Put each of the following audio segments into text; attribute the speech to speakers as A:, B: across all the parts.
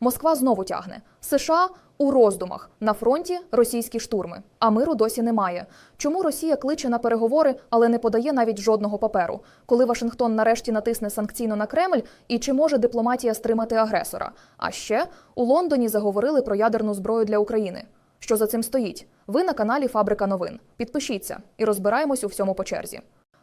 A: Москва знову тягне. США у роздумах на фронті російські штурми, а миру досі немає. Чому Росія кличе на переговори, але не подає навіть жодного паперу? Коли Вашингтон нарешті натисне санкційно на Кремль, і чи може дипломатія стримати агресора? А ще у Лондоні заговорили про ядерну зброю для України. Що за цим стоїть? Ви на каналі Фабрика новин. Підпишіться і розбираємось у всьому по черзі.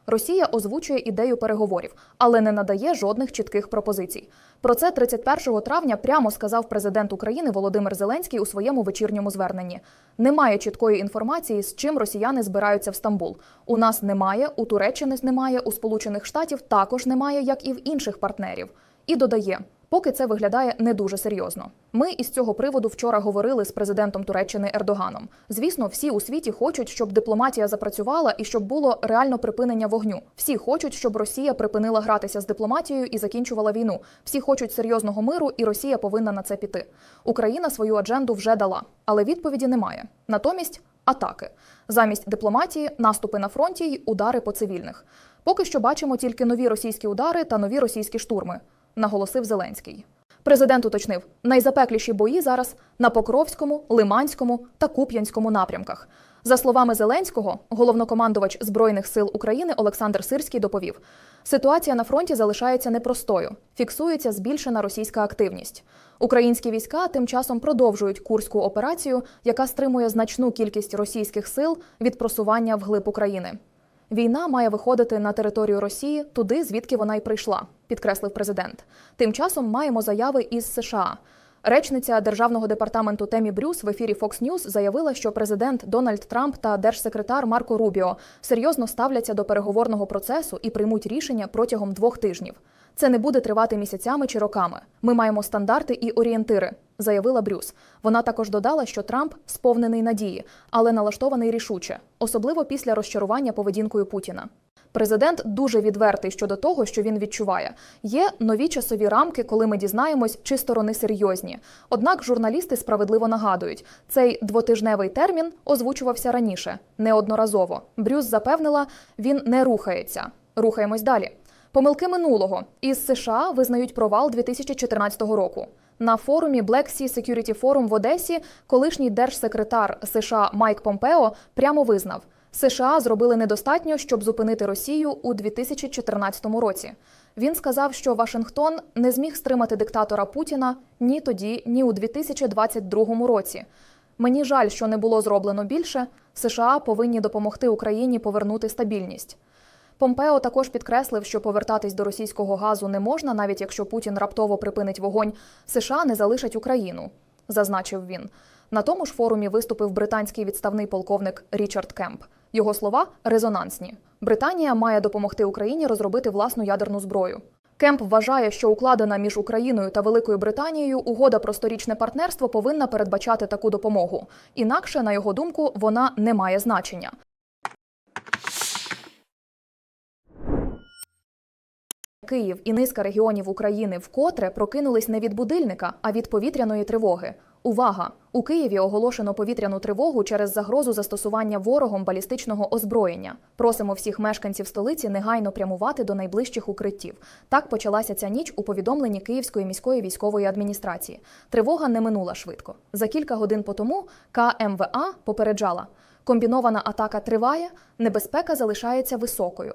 A: Росія озвучує ідею переговорів, але не надає жодних чітких пропозицій. Про це 31 травня прямо сказав президент України Володимир Зеленський у своєму вечірньому зверненні. Немає чіткої інформації, з чим росіяни збираються в Стамбул. У нас немає, у Туреччини немає, у Сполучених Штатів також немає, як і в інших партнерів. І додає. Поки це виглядає не дуже серйозно. Ми із цього приводу вчора говорили з президентом Туреччини Ердоганом. Звісно, всі у світі хочуть, щоб дипломатія запрацювала і щоб було реально припинення вогню. Всі хочуть, щоб Росія припинила гратися з дипломатією і закінчувала війну. Всі хочуть серйозного миру, і Росія повинна на це піти. Україна свою адженду вже дала, але відповіді немає. Натомість атаки замість дипломатії, наступи на фронті й удари по цивільних. Поки що бачимо тільки нові російські удари та нові російські штурми наголосив Зеленський. Президент уточнив, найзапекліші бої зараз на Покровському, Лиманському та Куп'янському напрямках. За словами Зеленського, головнокомандувач Збройних сил України Олександр Сирський доповів: ситуація на фронті залишається непростою, фіксується збільшена російська активність. Українські війська тим часом продовжують курську операцію, яка стримує значну кількість російських сил від просування вглиб України. Війна має виходити на територію Росії туди, звідки вона й прийшла, підкреслив президент. Тим часом маємо заяви із США. Речниця державного департаменту Темі Брюс в ефірі Fox News заявила, що президент Дональд Трамп та держсекретар Марко Рубіо серйозно ставляться до переговорного процесу і приймуть рішення протягом двох тижнів. Це не буде тривати місяцями чи роками. Ми маємо стандарти і орієнтири, заявила Брюс. Вона також додала, що Трамп сповнений надії, але налаштований рішуче, особливо після розчарування поведінкою Путіна. Президент дуже відвертий щодо того, що він відчуває. Є нові часові рамки, коли ми дізнаємось, чи сторони серйозні. Однак журналісти справедливо нагадують, цей двотижневий термін озвучувався раніше, неодноразово. Брюс запевнила, він не рухається. Рухаємось далі. Помилки минулого із США визнають провал 2014 року. На форумі Black Sea Security Forum в Одесі колишній держсекретар США Майк Помпео прямо визнав, США зробили недостатньо, щоб зупинити Росію у 2014 році. Він сказав, що Вашингтон не зміг стримати диктатора Путіна ні тоді, ні у 2022 році. Мені жаль, що не було зроблено більше. США повинні допомогти Україні повернути стабільність. Помпео також підкреслив, що повертатись до російського газу не можна, навіть якщо Путін раптово припинить вогонь. США не залишать Україну, зазначив він. На тому ж форумі виступив британський відставний полковник Річард Кемп. Його слова резонансні. Британія має допомогти Україні розробити власну ядерну зброю. Кемп вважає, що укладена між Україною та Великою Британією угода про сторічне партнерство повинна передбачати таку допомогу. Інакше, на його думку, вона не має значення. Київ і низка регіонів України вкотре прокинулись не від будильника, а від повітряної тривоги. Увага! У Києві оголошено повітряну тривогу через загрозу застосування ворогом балістичного озброєння. Просимо всіх мешканців столиці негайно прямувати до найближчих укриттів. Так почалася ця ніч у повідомленні Київської міської військової адміністрації. Тривога не минула швидко. За кілька годин по тому КМВА попереджала: комбінована атака триває, небезпека залишається високою.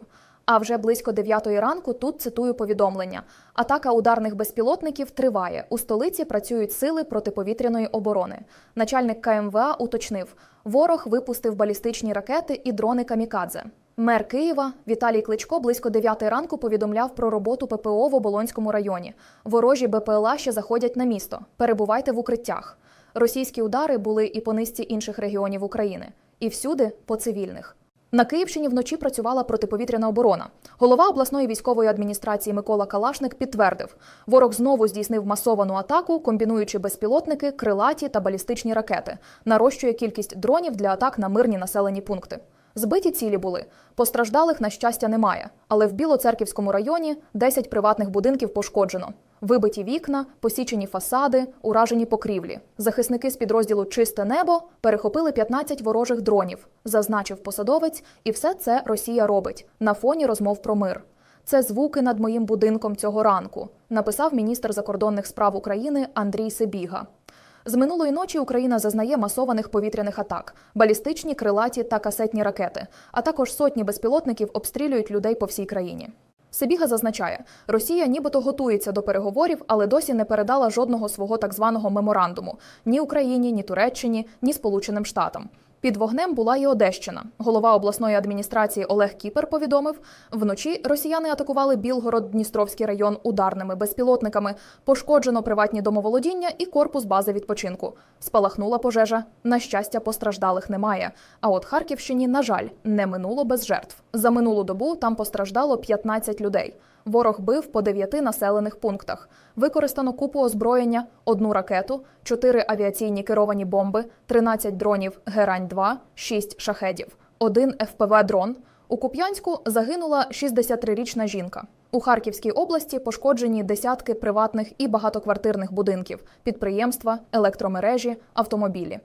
A: А вже близько 9 ранку тут цитую повідомлення: атака ударних безпілотників триває. У столиці працюють сили протиповітряної оборони. Начальник КМВА уточнив: ворог випустив балістичні ракети і дрони камікадзе. Мер Києва Віталій Кличко близько 9 ранку повідомляв про роботу ППО в Оболонському районі. Ворожі БПЛА ще заходять на місто. Перебувайте в укриттях. Російські удари були і по низці інших регіонів України, і всюди по цивільних. На Київщині вночі працювала протиповітряна оборона. Голова обласної військової адміністрації Микола Калашник підтвердив, ворог знову здійснив масовану атаку, комбінуючи безпілотники, крилаті та балістичні ракети, нарощує кількість дронів для атак на мирні населені пункти. Збиті цілі були. Постраждалих, на щастя, немає. Але в Білоцерківському районі 10 приватних будинків пошкоджено. Вибиті вікна, посічені фасади, уражені покрівлі. Захисники з підрозділу Чисте небо перехопили 15 ворожих дронів, зазначив посадовець, і все це Росія робить на фоні розмов про мир. Це звуки над моїм будинком цього ранку, написав міністр закордонних справ України Андрій Сибіга. З минулої ночі Україна зазнає масованих повітряних атак, балістичні, крилаті та касетні ракети, а також сотні безпілотників обстрілюють людей по всій країні. Сибіга зазначає, Росія нібито готується до переговорів, але досі не передала жодного свого так званого меморандуму ні Україні, ні Туреччині, ні Сполученим Штатам. Під вогнем була і Одещина. Голова обласної адміністрації Олег Кіпер повідомив, вночі росіяни атакували Білгород-Дністровський район ударними безпілотниками. Пошкоджено приватні домоволодіння і корпус бази відпочинку. Спалахнула пожежа. На щастя, постраждалих немає. А от Харківщині, на жаль, не минуло без жертв. За минулу добу там постраждало 15 людей. Ворог бив по дев'яти населених пунктах. Використано купу озброєння, одну ракету, чотири авіаційні керовані бомби, 13 дронів Герань-2, 6 шахедів, один ФПВ-дрон. У Куп'янську загинула 63-річна жінка. У Харківській області пошкоджені десятки приватних і багатоквартирних будинків, підприємства, електромережі, автомобілі.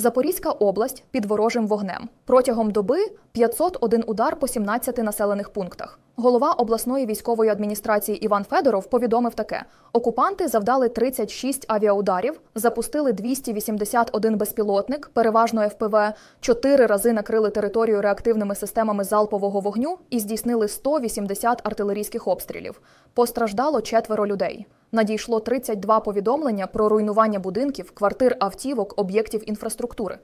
A: Запорізька область під ворожим вогнем. Протягом доби 501 удар по 17 населених пунктах. Голова обласної військової адміністрації Іван Федоров повідомив таке: окупанти завдали 36 авіаударів, запустили 281 безпілотник, переважно ФПВ, чотири рази накрили територію реактивними системами залпового вогню і здійснили 180 артилерійських обстрілів. Постраждало четверо людей. Надійшло 32 повідомлення про руйнування будинків, квартир, автівок, об'єктів інфраструктури.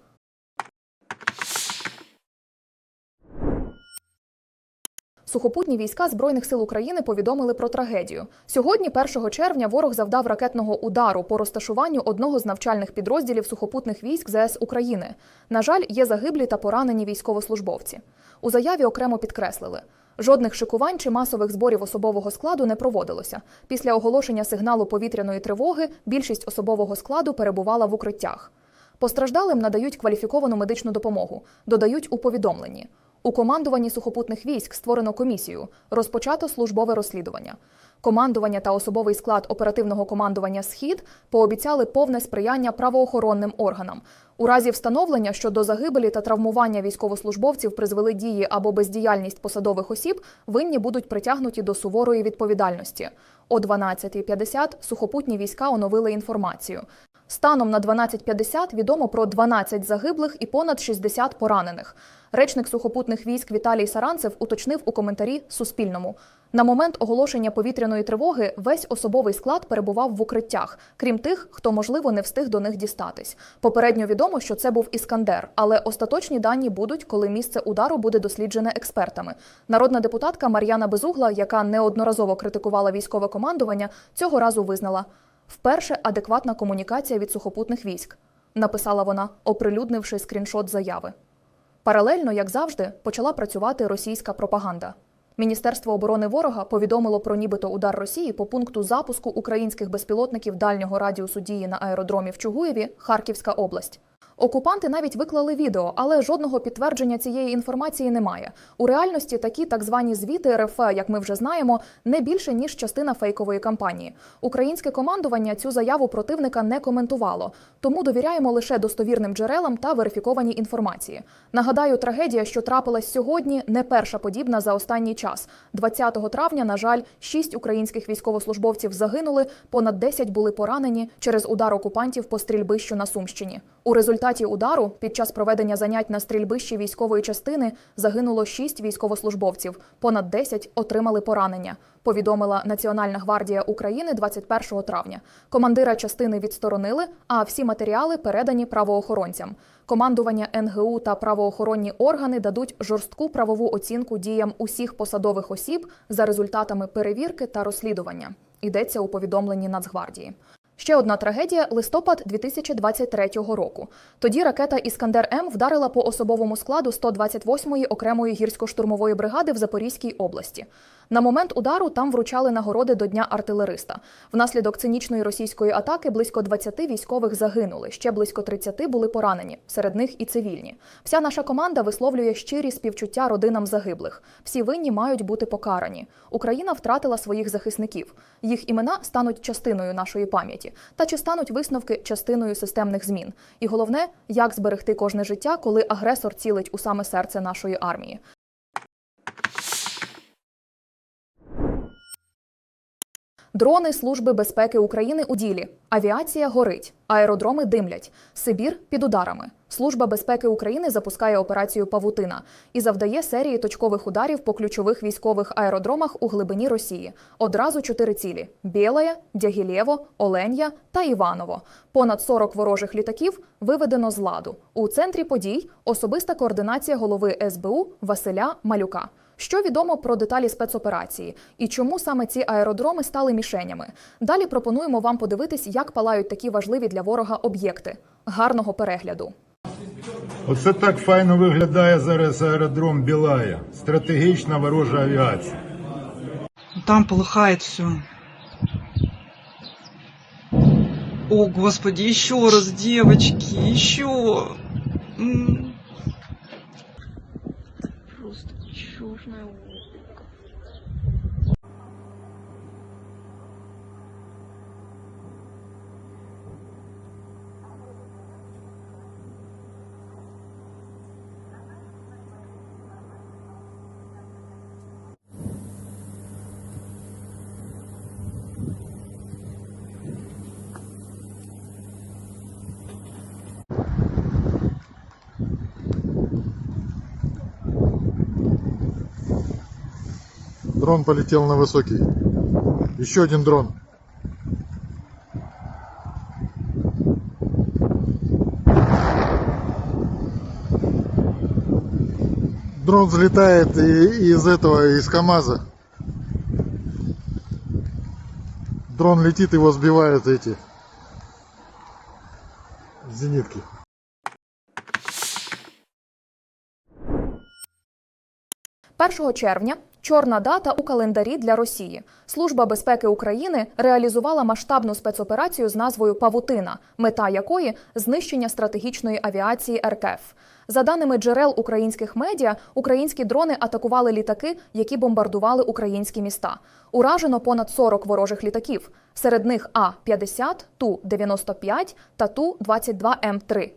A: Сухопутні війська Збройних сил України повідомили про трагедію. Сьогодні, 1 червня, ворог завдав ракетного удару по розташуванню одного з навчальних підрозділів сухопутних військ ЗС України. На жаль, є загиблі та поранені військовослужбовці. У заяві окремо підкреслили. Жодних шикувань чи масових зборів особового складу не проводилося. Після оголошення сигналу повітряної тривоги більшість особового складу перебувала в укриттях. Постраждалим надають кваліфіковану медичну допомогу, додають у повідомленні. У командуванні сухопутних військ створено комісію, розпочато службове розслідування. Командування та особовий склад оперативного командування Схід пообіцяли повне сприяння правоохоронним органам. У разі встановлення, що до загибелі та травмування військовослужбовців призвели дії або бездіяльність посадових осіб, винні будуть притягнуті до суворої відповідальності. О 12.50 сухопутні війська оновили інформацію. Станом на 12.50 відомо про 12 загиблих і понад 60 поранених. Речник сухопутних військ Віталій Саранцев уточнив у коментарі Суспільному. На момент оголошення повітряної тривоги весь особовий склад перебував в укриттях, крім тих, хто можливо не встиг до них дістатись. Попередньо відомо, що це був іскандер, але остаточні дані будуть, коли місце удару буде досліджене експертами. Народна депутатка Мар'яна Безугла, яка неодноразово критикувала військове командування, цього разу визнала вперше адекватна комунікація від сухопутних військ. Написала вона, оприлюднивши скріншот заяви. Паралельно, як завжди, почала працювати російська пропаганда. Міністерство оборони ворога повідомило про нібито удар Росії по пункту запуску українських безпілотників дальнього радіусу дії на аеродромі в Чугуєві, Харківська область. Окупанти навіть виклали відео, але жодного підтвердження цієї інформації немає. У реальності такі так звані звіти РФ, як ми вже знаємо, не більше ніж частина фейкової кампанії. Українське командування цю заяву противника не коментувало, тому довіряємо лише достовірним джерелам та верифікованій інформації. Нагадаю, трагедія, що трапилась сьогодні, не перша подібна за останній час. 20 травня, на жаль, шість українських військовослужбовців загинули, понад 10 були поранені через удар окупантів по стрільбищу на Сумщині. У результаті удару під час проведення занять на стрільбищі військової частини загинуло 6 військовослужбовців, понад 10 отримали поранення. Повідомила Національна гвардія України 21 травня. Командира частини відсторонили, а всі матеріали передані правоохоронцям. Командування НГУ та правоохоронні органи дадуть жорстку правову оцінку діям усіх посадових осіб за результатами перевірки та розслідування. Йдеться у повідомленні Нацгвардії. Ще одна трагедія листопад 2023 року. Тоді ракета Іскандер М вдарила по особовому складу 128-ї окремої гірсько-штурмової бригади в Запорізькій області. На момент удару там вручали нагороди до Дня артилериста. Внаслідок цинічної російської атаки близько 20 військових загинули, ще близько 30 були поранені, серед них і цивільні. Вся наша команда висловлює щирі співчуття родинам загиблих. Всі винні мають бути покарані. Україна втратила своїх захисників. Їх імена стануть частиною нашої пам'яті. Та чи стануть висновки частиною системних змін? І головне, як зберегти кожне життя, коли агресор цілить у саме серце нашої армії. Дрони Служби безпеки України у ділі. Авіація горить, аеродроми димлять. Сибір під ударами. Служба безпеки України запускає операцію Павутина і завдає серії точкових ударів по ключових військових аеродромах у глибині Росії. Одразу чотири цілі: Білая, Дягілєво, Оленя та Іваново. Понад 40 ворожих літаків виведено з ладу. У центрі подій особиста координація голови СБУ Василя Малюка. Що відомо про деталі спецоперації і чому саме ці аеродроми стали мішенями? Далі пропонуємо вам подивитись, як палають такі важливі для ворога об'єкти. Гарного перегляду.
B: Оце так файно виглядає зараз аеродром Білая. Стратегічна ворожа авіація.
C: Там полыхает все. О, господи, еще раз, девочки, еще. М.
D: Дрон полетел на высокий. Еще один дрон. Дрон взлетает и- из этого, из КамАЗа. Дрон летит, его сбивают эти зенитки.
A: – 1 червня чорна дата у календарі для Росії. Служба безпеки України реалізувала масштабну спецоперацію з назвою Павутина, мета якої знищення стратегічної авіації РКФ. За даними джерел українських медіа, українські дрони атакували літаки, які бомбардували українські міста. Уражено понад 40 ворожих літаків. Серед них А-50, Ту-95 та Ту-22М3.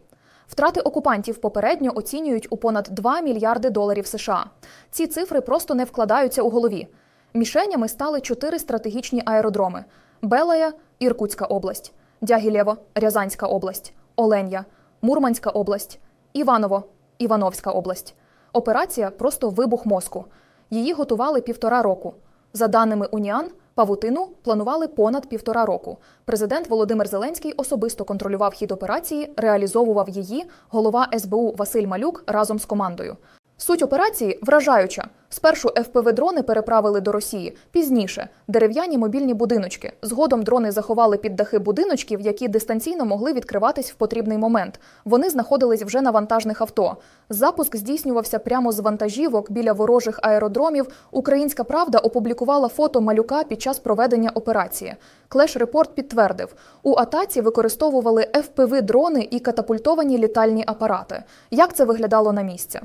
A: Втрати окупантів попередньо оцінюють у понад 2 мільярди доларів США. Ці цифри просто не вкладаються у голові. Мішенями стали чотири стратегічні аеродроми: Белая, Іркутська область, Дягілєво, Рязанська область, Оленя, Мурманська область, Іваново, Івановська область. Операція просто вибух мозку. Її готували півтора року. За даними Уніан, павутину планували понад півтора року. Президент Володимир Зеленський особисто контролював хід операції, реалізовував її голова СБУ Василь Малюк разом з командою. Суть операції вражаюча. Спершу ФПВ-дрони переправили до Росії, пізніше дерев'яні мобільні будиночки. Згодом дрони заховали під дахи будиночків, які дистанційно могли відкриватись в потрібний момент. Вони знаходились вже на вантажних авто. Запуск здійснювався прямо з вантажівок біля ворожих аеродромів. Українська правда опублікувала фото малюка під час проведення операції. Клеш Репорт підтвердив, у атаці використовували ФПВ-дрони і катапультовані літальні апарати. Як це виглядало на місці?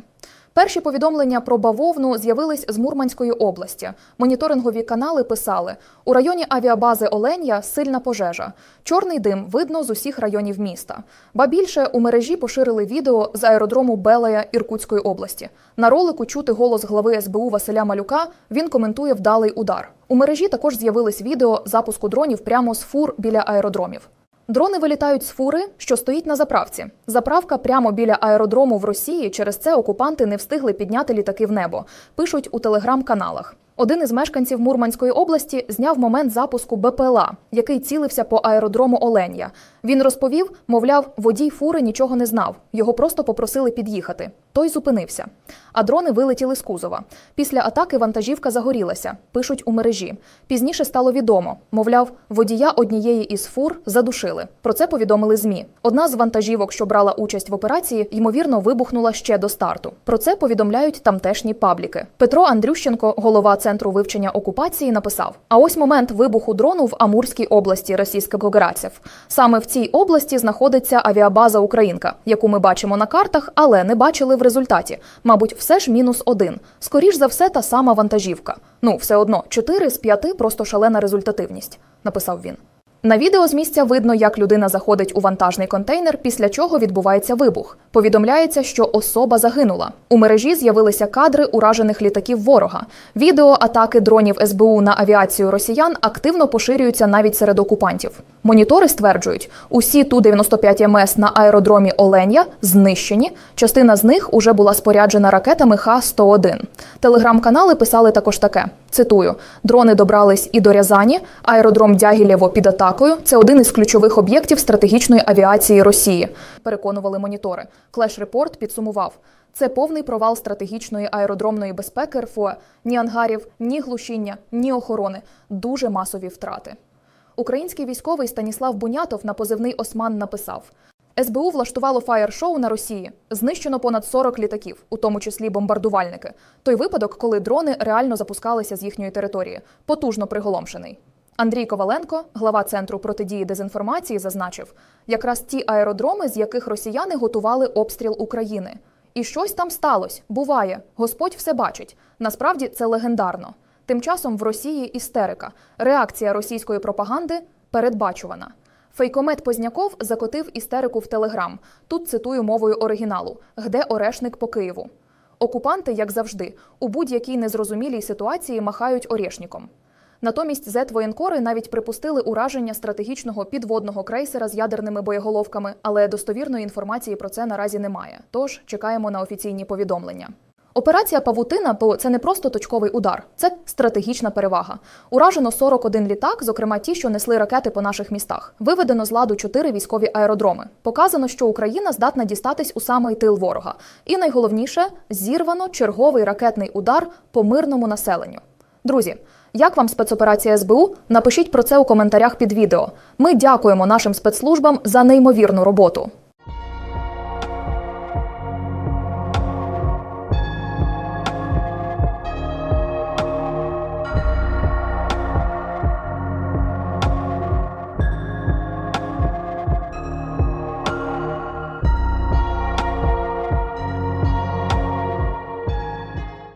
A: Перші повідомлення про бавовну з'явились з Мурманської області. Моніторингові канали писали: у районі авіабази Оленя сильна пожежа. Чорний дим видно з усіх районів міста. Ба більше у мережі поширили відео з аеродрому Белая Іркутської області. На ролику чути голос глави СБУ Василя Малюка. Він коментує вдалий удар. У мережі також з'явились відео запуску дронів прямо з фур біля аеродромів. Дрони вилітають з фури, що стоїть на заправці. Заправка прямо біля аеродрому в Росії. Через це окупанти не встигли підняти літаки в небо. Пишуть у телеграм-каналах. Один із мешканців Мурманської області зняв момент запуску БПЛА, який цілився по аеродрому Оленя. Він розповів, мовляв, водій фури нічого не знав. Його просто попросили під'їхати. Той зупинився. А дрони вилетіли з кузова. Після атаки вантажівка загорілася. Пишуть у мережі. Пізніше стало відомо. Мовляв, водія однієї із фур задушили. Про це повідомили змі. Одна з вантажівок, що брала участь в операції, ймовірно, вибухнула ще до старту. Про це повідомляють тамтешні пабліки. Петро Андрющенко, голова центру вивчення окупації, написав: А ось момент вибуху дрону в Амурській області російсько-гограців. Саме в цій області знаходиться авіабаза Українка, яку ми бачимо на картах, але не бачили в результаті. Мабуть, все ж мінус один. Скоріш за все, та сама вантажівка. Ну, все одно, 4 з 5 – просто шалена результативність, написав він. На відео з місця видно, як людина заходить у вантажний контейнер, після чого відбувається вибух. Повідомляється, що особа загинула. У мережі з'явилися кадри уражених літаків ворога. Відео атаки дронів СБУ на авіацію росіян активно поширюються навіть серед окупантів. Монітори стверджують, усі Ту-95 МС на аеродромі Оленя знищені. Частина з них уже була споряджена ракетами Х-101. Телеграм-канали писали також таке: цитую: дрони добрались і до Рязані. Аеродром Дягілєво під атакою. Це один із ключових об'єктів стратегічної авіації Росії. Переконували монітори. Клеш Репорт підсумував. Це повний провал стратегічної аеродромної безпеки РФО. Ні ангарів, ні глушіння, ні охорони. Дуже масові втрати. Український військовий Станіслав Бунятов на позивний Осман написав: СБУ влаштувало фаєр-шоу на Росії. Знищено понад 40 літаків, у тому числі бомбардувальники. Той випадок, коли дрони реально запускалися з їхньої території, потужно приголомшений. Андрій Коваленко, глава центру протидії дезінформації, зазначив, якраз ті аеродроми, з яких росіяни готували обстріл України. І щось там сталося. Буває, Господь все бачить. Насправді це легендарно. Тим часом в Росії істерика. Реакція російської пропаганди передбачувана. Фейкомет Позняков закотив істерику в Телеграм. Тут цитую мовою оригіналу: Где орешник по Києву. Окупанти, як завжди, у будь-якій незрозумілій ситуації махають орешником. Натомість зет-воєнкори навіть припустили ураження стратегічного підводного крейсера з ядерними боєголовками, але достовірної інформації про це наразі немає. Тож чекаємо на офіційні повідомлення. Операція Павутина, бо це не просто точковий удар, це стратегічна перевага. Уражено 41 літак, зокрема ті, що несли ракети по наших містах. Виведено з ладу 4 військові аеродроми. Показано, що Україна здатна дістатись у самий тил ворога. І найголовніше зірвано черговий ракетний удар по мирному населенню. Друзі, як вам спецоперація СБУ? Напишіть про це у коментарях під відео. Ми дякуємо нашим спецслужбам за неймовірну роботу.